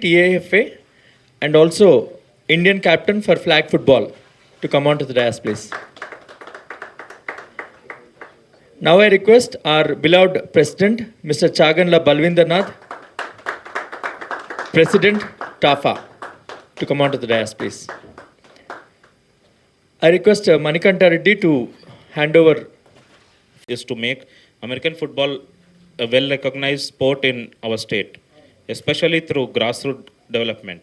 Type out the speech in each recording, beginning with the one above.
TAFA and also Indian captain for flag football to come on to the dais, please. Now I request our beloved president, Mr. Chaganla Balvindranath, President TAFA, to come on to the dais, please. I request uh, Manikanta Reddy to hand over is to make American football a well recognized sport in our state, especially through grassroots development.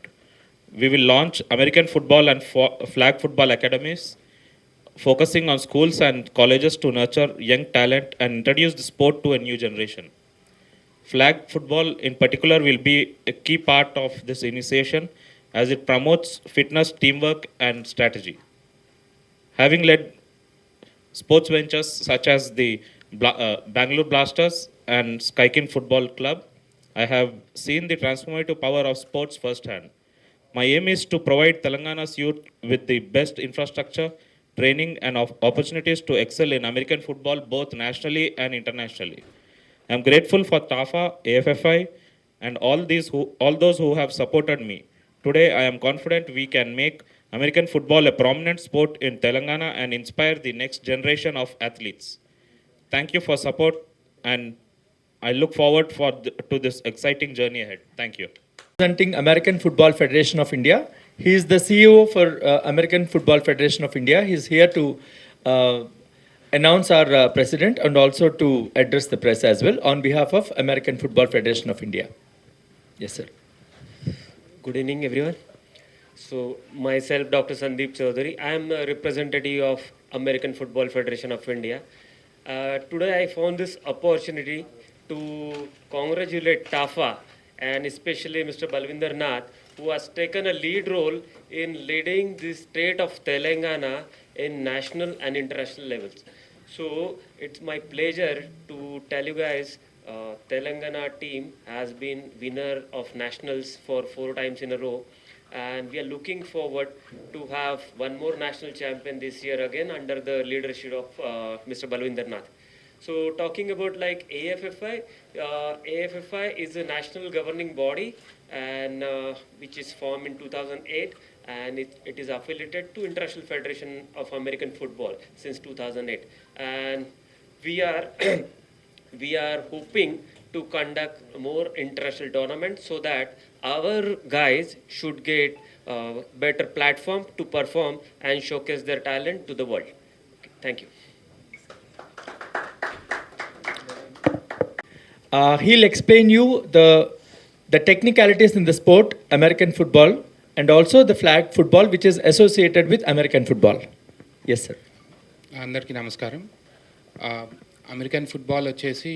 We will launch American football and fo- flag football academies, focusing on schools and colleges to nurture young talent and introduce the sport to a new generation. Flag football, in particular, will be a key part of this initiation as it promotes fitness, teamwork, and strategy. Having led sports ventures such as the uh, Bangalore Blasters and Skykin Football Club, I have seen the transformative power of sports firsthand. My aim is to provide Telangana's youth with the best infrastructure, training, and opportunities to excel in American football both nationally and internationally. I am grateful for TAFA, AFFI, and all these who, all those who have supported me. Today, I am confident we can make American football a prominent sport in Telangana and inspire the next generation of athletes. Thank you for support, and I look forward for th- to this exciting journey ahead. Thank you. representing American Football Federation of India. He is the CEO for uh, American Football Federation of India. He is here to uh, announce our uh, president and also to address the press as well on behalf of American Football Federation of India. Yes, sir. Good evening, everyone. So, myself, Dr. Sandeep Chaudhary, I am a representative of American Football Federation of India. Uh, today, I found this opportunity to congratulate TAFA and especially Mr. Balvinder Nath, who has taken a lead role in leading the state of Telangana in national and international levels. So, it's my pleasure to tell you guys uh, Telangana team has been winner of nationals for four times in a row, and we are looking forward to have one more national champion this year again under the leadership of uh, Mr. Balwinder Nath. So talking about like AFFI, uh, AFFI is a national governing body and uh, which is formed in 2008 and it, it is affiliated to International Federation of American Football since 2008 and we are we are hoping to conduct more international tournaments so that our guys should get uh, better platform to perform and showcase their talent to the world. Okay, thank you. Uh, he'll explain you the the technicalities in the sport, American football, and also the flag football which is associated with American football yes sir అందరికీ నమస్కారం. American football వచ్చేసి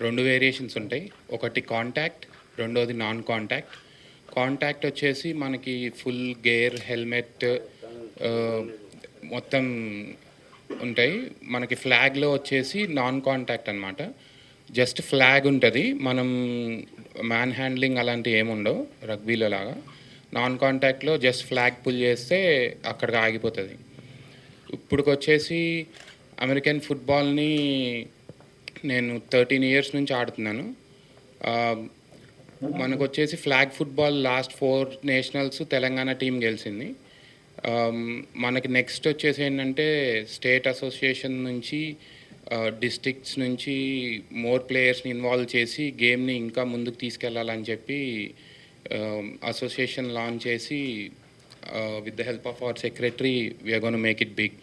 రెండు variations ఉంటాయి. ఒకటి contact రెండోది non contact contact వచ్చేసి మనకి full gear helmet మొత్తం ఉంటాయి. మనకి ఫ్లాగ్లో వచ్చేసి నాన్ కాంటాక్ట్ అనమాట జస్ట్ ఫ్లాగ్ ఉంటుంది. మనం మ్యాన్ హ్యాండ్లింగ్ అలాంటివి ఏముండవు రగ్బీలో లాగా. నాన్ కాంటాక్ట్లో జస్ట్ ఫ్లాగ్ పుల్ చేస్తే అక్కడికి ఆగిపోతుంది. ఇప్పుడుకొచ్చేసి అమెరికన్ ఫుట్బాల్ని నేను థర్టీన్ ఇయర్స్ నుంచి ఆడుతున్నాను. మనకు వచ్చేసి flag football last four nationals Telangana team గెలిచింది. మనకి నెక్స్ట్ వచ్చేసి ఏంటంటే స్టేట్ అసోసియేషన్ నుంచి డిస్ట్రిక్ట్స్ నుంచి మోర్ ప్లేయర్స్ని ఇన్వాల్వ్ చేసి గేమ్ని ఇంకా ముందుకు తీసుకెళ్ళాలని చెప్పి అసోసియేషన్ లాంచ్ చేసి with the help of our secretary we're gonna make it big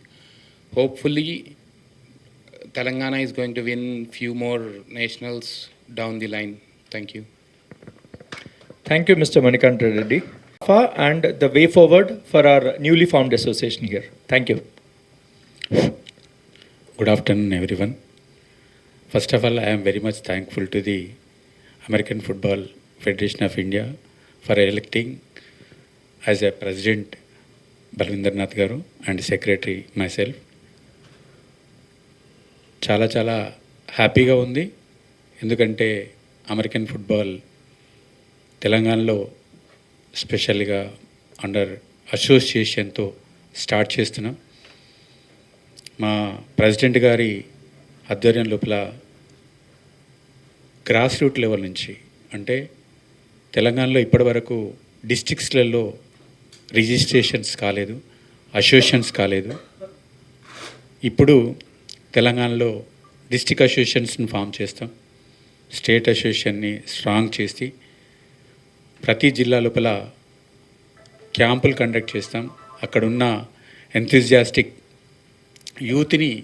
hopefully Telangana is going to win few more nationals down the line thank you Thank you, Mr. Manikanta Reddy. FA And the way forward for our newly formed association here. Thank you. Good afternoon, everyone. First of all, I am very much thankful to the American Football Federation of India for electing as a president Balvinder గారు and secretary myself చాలా చాలా హ్యాపీగా ఉంది. ఎందుకంటే American football తెలంగాణలో స్పెషల్గా under అసోసియేషన్తో start చేస్తున్నాం. మా ప్రెసిడెంట్ గారి ఆధ్వర్యం లోపల గ్రాస్ రూట్ లెవెల్ నుంచి అంటే తెలంగాణలో ఇప్పటివరకు డిస్టిక్స్లలో రిజిస్ట్రేషన్స్ కాలేదు అసోసియేషన్స్ కాలేదు. ఇప్పుడు తెలంగాణలో డిస్టిక్ అసోసియేషన్స్ని ఫామ్ చేస్తాం. స్టేట్ అసోసియేషన్ని స్ట్రాంగ్ చేసి ప్రతి జిల్లా లోపల క్యాంపులు కండక్ట్ చేస్తాం. అక్కడున్న ఎంతూజియాస్టిక్ యూత్ని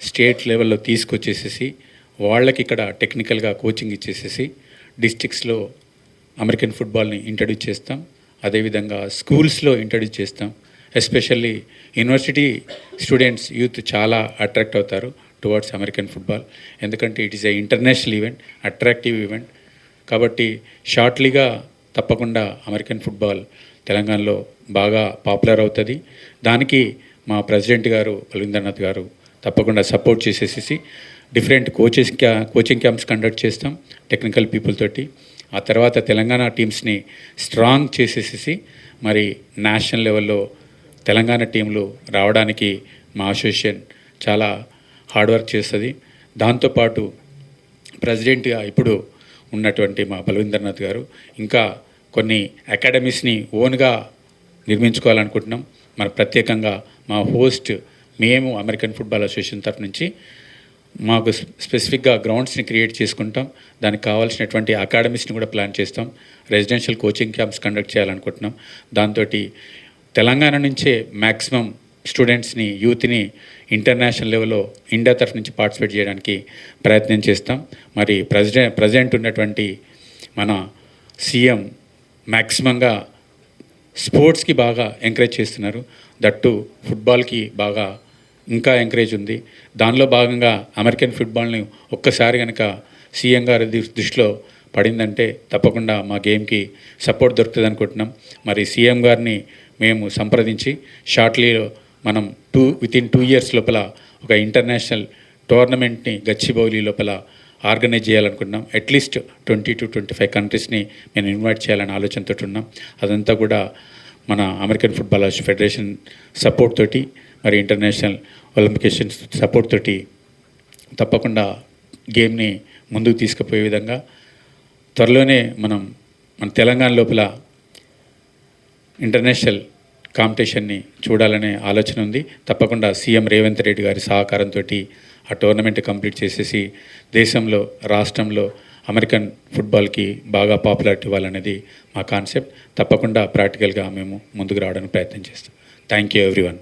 స్టేట్ లెవెల్లో తీసుకొచ్చేసేసి వాళ్ళకి ఇక్కడ టెక్నికల్గా కోచింగ్ ఇచ్చేసేసి డిస్టిక్స్లో అమెరికన్ ఫుట్బాల్ని ఇంట్రడ్యూస్ చేస్తాం. అదేవిధంగా స్కూల్స్లో ఇంట్రడ్యూస్ చేస్తాం. ఎస్పెషల్లీ యూనివర్సిటీ స్టూడెంట్స్ యూత్ చాలా అట్రాక్ట్ అవుతారు టువర్డ్స్ అమెరికన్ ఫుట్బాల్. ఎందుకంటే it is a international event attractive event. కాబట్టి షార్ట్లీగా తప్పకుండా అమెరికన్ ఫుట్బాల్ తెలంగాణలో బాగా పాపులర్ అవుతుంది. దానికి మా ప్రెసిడెంట్ గారు బలవీంద్రనాథ్ గారు తప్పకుండా support చేసేసేసి different coaches coaching camps conduct చేస్తాం టెక్నికల్ పీపుల్ తోటి. ఆ తర్వాత తెలంగాణ టీమ్స్ని స్ట్రాంగ్ చేసేసేసి మరి నేషనల్ లెవెల్లో తెలంగాణ టీంలు రావడానికి మా అసోసియేషన్ చాలా హార్డ్ వర్క్ చేస్తుంది. దాంతోపాటు ప్రెసిడెంట్గా ఇప్పుడు ఉన్నటువంటి మా బలవీంద్రనాథ్ గారు ఇంకా కొన్ని అకాడమీస్ని ఓన్గా నిర్మించుకోవాలనుకుంటున్నాం. మన ప్రత్యేకంగా మా హోస్ట్ మేము అమెరికన్ ఫుట్బాల్ అసోసియేషన్ తరఫు నుంచి మాకు స్పెసిఫిక్గా గ్రౌండ్స్ని క్రియేట్ చేసుకుంటాం. దానికి కావాల్సినటువంటి అకాడమీస్ని కూడా ప్లాన్ చేస్తాం. రెసిడెన్షియల్ కోచింగ్ క్యాంప్స్ కండక్ట్ చేయాలనుకుంటున్నాం. దాంతో తెలంగాణ నుంచే మ్యాక్సిమం స్టూడెంట్స్ని యూత్ని ఇంటర్నేషనల్ లెవెల్లో ఇండియా తరఫు నుంచి పార్టిసిపేట్ చేయడానికి ప్రయత్నం చేస్తాం. మరి ప్రెసిడెంట్ ప్రజెంట్ ఉన్నటువంటి మన సీఎం మ్యాక్సిమంగా స్పోర్ట్స్కి బాగా ఎంకరేజ్ చేస్తున్నారు. దట్టు ఫుట్బాల్కి బాగా ఇంకా ఎంకరేజ్ ఉంది. దానిలో భాగంగా అమెరికన్ ఫుట్బాల్ని ఒక్కసారి కనుక సీఎం గారి దృష్టిలో పడిందంటే తప్పకుండా మా గేమ్కి సపోర్ట్ దొరుకుతుంది అనుకుంటున్నాం. మరి సీఎం గారిని మేము సంప్రదించి షార్ట్లీలో మనం two within two years లోపల ఒక ఇంటర్నేషనల్ టోర్నమెంట్ని గచ్చిబౌలి లోపల ఆర్గనైజ్ చేయాలనుకుంటున్నాం. At least twenty to twenty five కంట్రీస్ని మేము ఇన్వైట్ చేయాలని ఆలోచనతో ఉన్నాం. అదంతా కూడా మన అమెరికన్ ఫుట్బాల్ ఫెడరేషన్ సపోర్ట్ తోటి మరి ఇంటర్నేషనల్ ఒలింపికేషన్స్ సపోర్ట్ తోటి తప్పకుండా గేమ్ని ముందుకు తీసుకుపోయే విధంగా త్వరలోనే మనం మన తెలంగాణ లోపల ఇంటర్నేషనల్ కాంపిటీషన్ని చూడాలనే ఆలోచన ఉంది. తప్పకుండా సీఎం రేవంత్ రెడ్డి గారి సహకారంతో ఆ టోర్నమెంట్ కంప్లీట్ చేసేసి దేశంలో రాష్ట్రంలో అమెరికన్ ఫుట్బాల్కి బాగా పాపులారిటీ ఇవ్వాలనేది మా కాన్సెప్ట్ తప్పకుండా ప్రాక్టికల్గా మేము ముందుకు రావడానికి ప్రయత్నం చేస్తాం. Thank you everyone